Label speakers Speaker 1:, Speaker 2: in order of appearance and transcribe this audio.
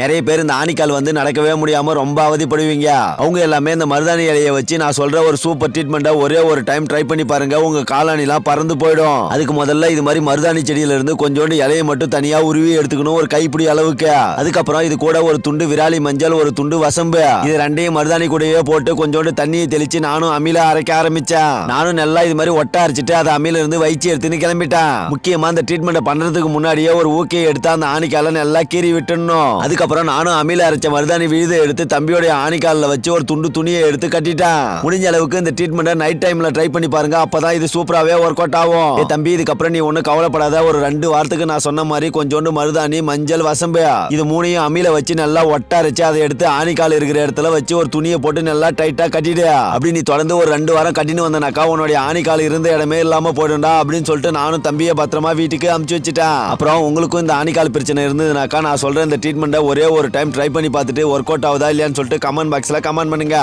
Speaker 1: நிறைய பேர் இந்த ஆணிக்கால் வந்து நடக்கவே முடியாம ரொம்ப அவதிப்படுவீங்க. அவங்க எல்லாமே இந்த மருதாணி இலையை வச்சு நான் சொல்ற ஒரு சூப்பர் ட்ரீட்மெண்ட்டை ஒரே ஒரு டைம் ட்ரை பண்ணி பாருங்க உங்க காலாணிலாம் பறந்து போயிடும். அதுக்கு முதல்ல இது மாதிரி மருதாணி செடியில இருந்து கொஞ்சோண்டு இலையை மட்டும் தனியா உருவி எடுத்துக்கணும் ஒரு கைப்பிடி அளவுக்கு. அதுக்கப்புறம் இது கூட ஒரு துண்டு விராலி மஞ்சள் ஒரு துண்டு வசம்பு. இது ரெண்டையும் மருதாணி கூடவே போட்டு கொஞ்சோண்டு தண்ணியை தெளிச்சு நானும் அமில அரைக்க ஆரம்பிச்சேன். நானும் நல்லா இது மாதிரி ஒட்ட அரைச்சிட்டு அதை அமில இருந்து வயிற்று எடுத்துன்னு கிளம்பிட்டேன். முக்கியமா அந்த ட்ரீட்மெண்ட் பண்றதுக்கு முன்னாடியே ஒரு ஊக்கையை எடுத்து அந்த ஆணிக்கால நல்லா கீறி விட்டுடணும். அதுக்கப்புறம் நானும் அமில அரைச்ச மருதாணி விழுதை எடுத்து தம்பியோட ஆணிக்காலில் வச்சு ஒரு துண்டு துணியை எடுத்து கட்டிட்டேன். முடிஞ்ச அளவுக்கு இந்த ட்ரீட்மெண்ட்டை நைட் டைம்ல ட்ரை பண்ணி பாருங்க அப்பதான் இது சூப்பராகவே ஒர்க் அவுட் ஆகும். தம்பி இதுக்கப்புறம் நீ ஒன்றும் கவலைப்படாத ஒரு ரெண்டு வாரத்துக்கு நான் சொன்ன மாதிரி கொஞ்சோண்டு மருதாணி மஞ்சள் வசம்பு இது மூணையும் அமில வச்சு நல்லா ஒட்ட அரைச்சு அதை எடுத்து ஆணிக்கால் இருக்கிற இடத்துல வச்சு ஒரு துணியை போட்டு நல்லா டைட்டா கட்டிடு. அப்படி நீ தொடர்ந்து ஒரு ரெண்டு வாரம் கட்டின்னு வந்தனாக்கா உன்னுடைய ஆணிக்கால் இருந்த இடமே இல்லாம போயிடும்டா அப்படின்னு சொல்லிட்டு நானும் தம்பியை பத்திரமா வீட்டுக்கு அமுச்சு வச்சுட்டேன். அப்புறம் உங்களுக்கும் இந்த ஆணிக்கால் பிரச்சனை இருந்ததுனாக்கா நான் சொல்ற இந்த ட்ரீட்மெண்ட்டை ஒரே ஒரு டைம் ட்ரை பண்ணி பார்த்துட்டு ஒர்க் அவுட் ஆகுதா இல்லையான்னு சொல்லிட்டு கமெண்ட் பாக்ஸில் கமெண்ட் பண்ணுங்க.